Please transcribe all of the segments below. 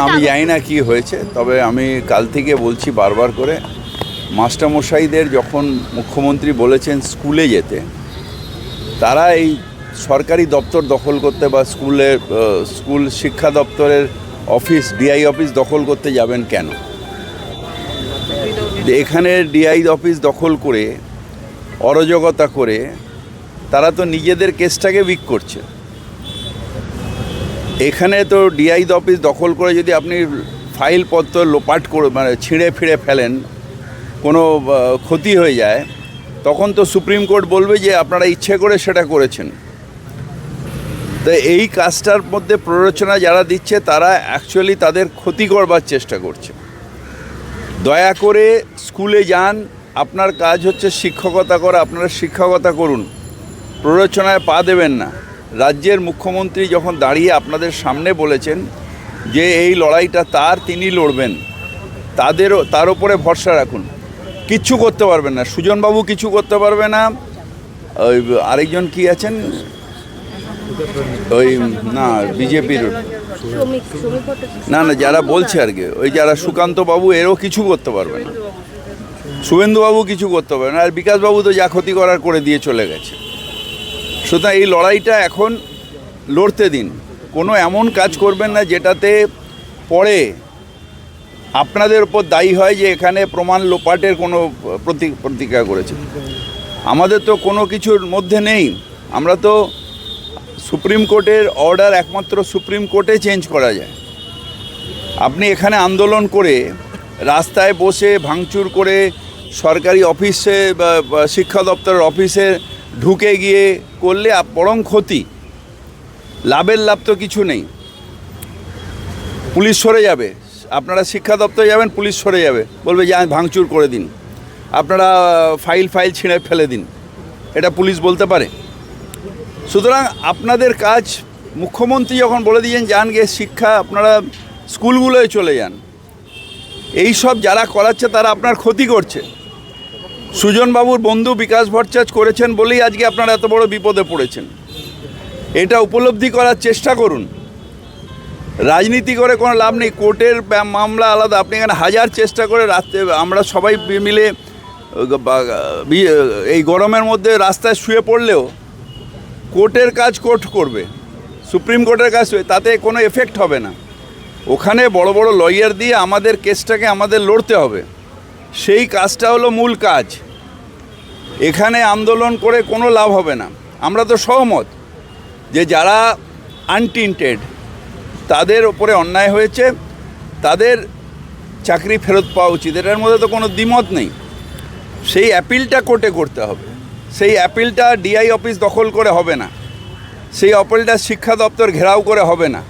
আমি জানি না কি হয়েছে তবে আমি কাল থেকে বলছি বারবার করে মাস্টারমশাইদের যখন মুখ্যমন্ত্রী বলেছেন স্কুলে যেতে তারা এই সরকারি দপ্তর দখল করতে বা স্কুলের আহ, স্কুল শিক্ষা দপ্তরের অফিস ডিআই অফিস দখল করতে যাবেন কেন? এখানে ডিআই অফিস দখল করে অরাজকতা করে তারা তো নিজেদের কেসটাকে উইক করছে। এখানে তো ডিআই অফিস দখল করে যদি আপনি ফাইলপত্র লোপাট করে মানে ছিঁড়ে ফিড়ে ফেলেন, কোনো ক্ষতি হয়ে যায়, তখন তো সুপ্রিম কোর্ট বলবে যে আপনারা ইচ্ছে করে সেটা করেছেন। তো এই কাজটার মধ্যে প্ররোচনা যারা দিচ্ছে, তারা অ্যাকচুয়ালি তাদের ক্ষতি করবার চেষ্টা করছে। দয়া করে স্কুলে যান, আপনার কাজ হচ্ছে শিক্ষকতা করা, আপনারা শিক্ষকতা করুন। প্ররোচনায় পা দেবেন না। রাজ্যের মুখ্যমন্ত্রী যখন দাঁড়িয়ে আপনাদের সামনে বলেছেন যে এই লড়াইটা তার, তিনি লড়বেন। তাদেরও তার উপরে ভরসা রাখুন। কিচ্ছু করতে পারবেন না। সুজনবাবু কিছু করতে পারবে না। ওই আরেকজন কি আছেন? ওই, না, বিজেপির। না না, যারা বলছে আর কি, ওই যারা সুকান্ত বাবু এরও কিছু করতে পারবে না। শুভেন্দুবাবু কিছু করতে পারবে না। আর বিকাশবাবু তো যা ক্ষতি করার করে দিয়ে চলে গেছে। সুতরাং এই লড়াইটা এখন লড়তে দিন। কোনো এমন কাজ করবেন না যেটাতে পরে আপনাদের উপর দায়ী হয় যে এখানে প্রমাণ লোপাটের কোনো প্রতি, প্রতিক্রিয়া করেছে। আমাদের তো কোনো কিছুর মধ্যে নেই। আমরা তো সুপ্রিম কোর্টের অর্ডার একমাত্র সুপ্রিম কোর্টে চেঞ্জ করা যায়। আপনি এখানে আন্দোলন করে রাস্তায় বসে ভাঙচুর করে সরকারি অফিসে শিক্ষা দপ্তরের অফিসে ঢুকে গিয়ে করলে বরং ক্ষতি। লাভের লাভ তো কিছু নেই। পুলিশ সরে যাবে। আপনারা শিক্ষা দপ্তরে যাবেন, পুলিশ সরে যাবে। বলবে যে ভাঙচুর করে দিন। আপনারা ফাইল ফাইল ছিঁড়ে ফেলে দিন। এটা পুলিশ বলতে পারে। সুতরাং আপনাদের কাজ, মুখ্যমন্ত্রী যখন বলে দিয়েছেন, যান গিয়ে শিক্ষা, আপনারা স্কুলগুলোয় চলে যান। এই সব যারা করাচ্ছে, তারা আপনার ক্ষতি করছে। সুজনবাবুর বন্ধু বিকাশ ভট্টাচার্য করেছেন বলেই আজকে আপনারা এত বড় বিপদে পড়েছেন। এটা উপলব্ধি করার চেষ্টা করুন। রাজনীতি করে কোনো লাভ নেই, কোর্টের মামলা আলাদা। আপনি এখানে হাজার চেষ্টা করে রাত্রে আমরা সবাই মিলে এই গরমের মধ্যে রাস্তায় শুয়ে পড়লেও কোর্টের কাজ কোর্ট করবে, সুপ্রিম কোর্টের কাজ তাতে কোনো এফেক্ট হবে না। ওখানে বড় বড় লয়ার দিয়ে আমাদের কেসটাকে আমাদের লড়তে হবে। সেই কাজটা হলো মূল কাজ। এখানে আন্দোলন করে কোনো লাভ হবে না। আমরা তো সহমত যে যারা আনটিন্টেড তাদের ওপরে অন্যায় হয়েছে, তাদের চাকরি ফেরত পাওয়া উচিত। এটার মধ্যে তো কোনো দ্বিমত নেই। সেই অ্যাপিলটা কোর্টে করতে হবে। সেই অ্যাপিলটা ডিআই অফিস দখল করে হবে না। সেই অ্যাপিলটা শিক্ষা দপ্তর ঘেরাও করে হবে না।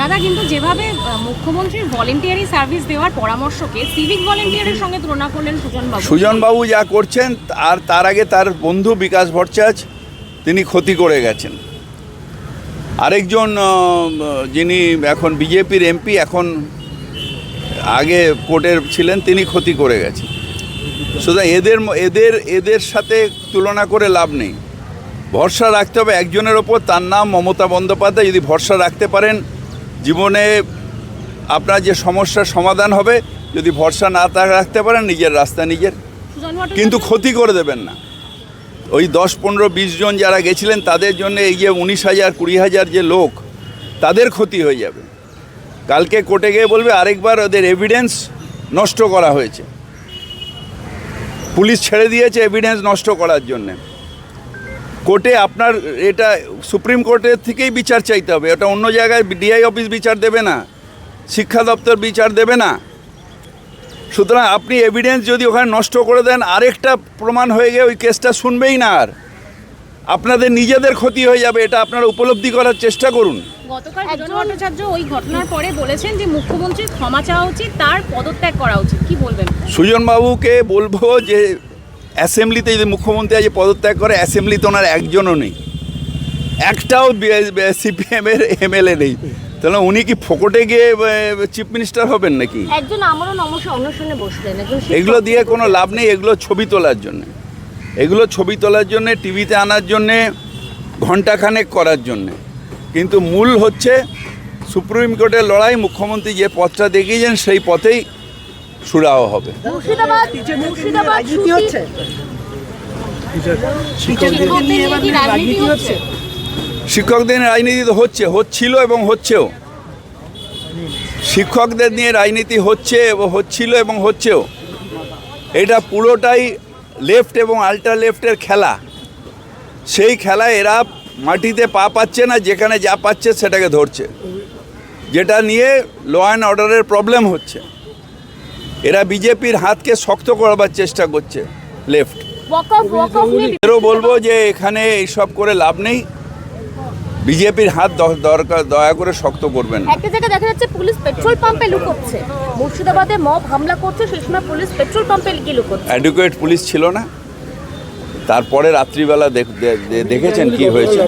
দাদা, কিন্তু যেভাবে মুখ্যমন্ত্রীর ভলেন্টিয়ারি সার্ভিস দেওয়ার পরামর্শকে সিভিক ভলেন্টিয়ারের সঙ্গে তুলনা করলেন সুজন বাবু। সুজনবাবু যা করছেন, আর তার আগে তার বন্ধু বিকাশ ভট্টাচার্য, তিনি ক্ষতি করে গেছেন। আরেকজন যিনি এখন বিজেপির এমপি এখন আগে কোর্টের ছিলেন, তিনি ক্ষতি করে গেছেন। সুতরাং এদের এদের এদের সাথে তুলনা করে লাভ নেই। ভরসা রাখতে হবে একজনের ওপর, তার নাম মমতা বন্দ্যোপাধ্যায়, যদি ভরসা রাখতে পারেন জীবনে আপনার যে সমস্যার সমাধান হবে যদি ভরসা না তা- রাখতে পারেন নিজের রাস্তা নিজের। কিন্তু ক্ষতি করে দেবেন না। ওই দশ পনেরো বিশ জন যারা গেছিলেন তাদের জন্য এই যে উনিশ হাজার কুড়ি হাজার যে লোক তাদের ক্ষতি হয়ে যাবে। কালকে কোর্টে গিয়ে বলবে আরেকবার ওদের এভিডেন্স নষ্ট করা হয়েছে। পুলিশ ছেড়ে দিয়েছে এভিডেন্স নষ্ট করার জন্যে। কোর্টে আপনার এটা সুপ্রিম কোর্টের থেকেই বিচার চাইতে হবে। ওটা অন্য জায়গায় ডিআই অফিস বিচার দেবে না। শিক্ষা দপ্তর বিচার দেবে না। সুতরাং আপনি এভিডেন্স যদি ওখানে নষ্ট করে দেন আরেকটা প্রমাণ হয়ে গিয়ে ওই কেসটা শুনবেই না আর। আপনাদের নিজেদের ক্ষতি হয়ে যাবে এটা আপনারা উপলব্ধি করার চেষ্টা করুন। গতকাল সুজন ভট্টাচার্য ওই ঘটনার পরে বলেছেন যে মুখ্যমন্ত্রীর ক্ষমা চাওয়া উচিত তার পদত্যাগ করা উচিত। কি বলবেন? সুজনবাবুকে বলব যে অ্যাসেম্বলিতে যদি মুখ্যমন্ত্রী আজ পদত্যাগ করে অ্যাসেম্বলিতে ওনার একজনও নেই। একটাও সিপিএমের এমএলএ নেই। তাহলে উনি কি ফোকটে গিয়ে চিফ মিনিস্টার হবেন নাকি? একজন আমারও নমস্য অনশনে বসলেন এগুলো দিয়ে কোনো লাভ নেই এগুলো ছবি তোলার জন্য। এগুলো ছবি তোলার জন্যে টিভিতে আনার জন্যে ঘন্টাখানেক করার জন্যে। কিন্তু মূল হচ্ছে সুপ্রিম কোর্টের লড়াই মুখ্যমন্ত্রী যে পথটা দেখিয়েছেন সেই পথেই সুরাহ হবে। শিক্ষকদের রাজনীতি তো হচ্ছে হচ্ছিল এবং হচ্ছেও। শিক্ষকদের নিয়ে রাজনীতি হচ্ছে এবং হচ্ছিল এবং হচ্ছেও। এটা পুরোটাই লেফট এবং আল্ট্রা লেফটের খেলা। সেই খেলায় এরা মাটিতে পা পাচ্ছে না যেখানে যা পাচ্ছে সেটাকে ধরছে। যেটা নিয়ে ল অ্যান্ড অর্ডারের প্রবলেম হচ্ছে। এরা বিজেপির হাতকে শক্ত করবার চেষ্টা করছে লেফট এরও বলব যে এখানে এইসব করে লাভ নেই। বিজেপির হাত দরকার দয়া করে শক্ত করবেন একটা দেখা যাচ্ছে পুলিশ পেট্রোল পাম্পে লুকোচ্ছে। মুর্শিদাবাদে মব হামলা করছে সেই সময় পুলিশ পেট্রোল পাম্পে গিয়ে লুকোচ্ছে। অ্যাডভোকেট পুলিশ ছিল না। তারপরে রাত্রিবেলা দেখেছেন কি হয়েছে।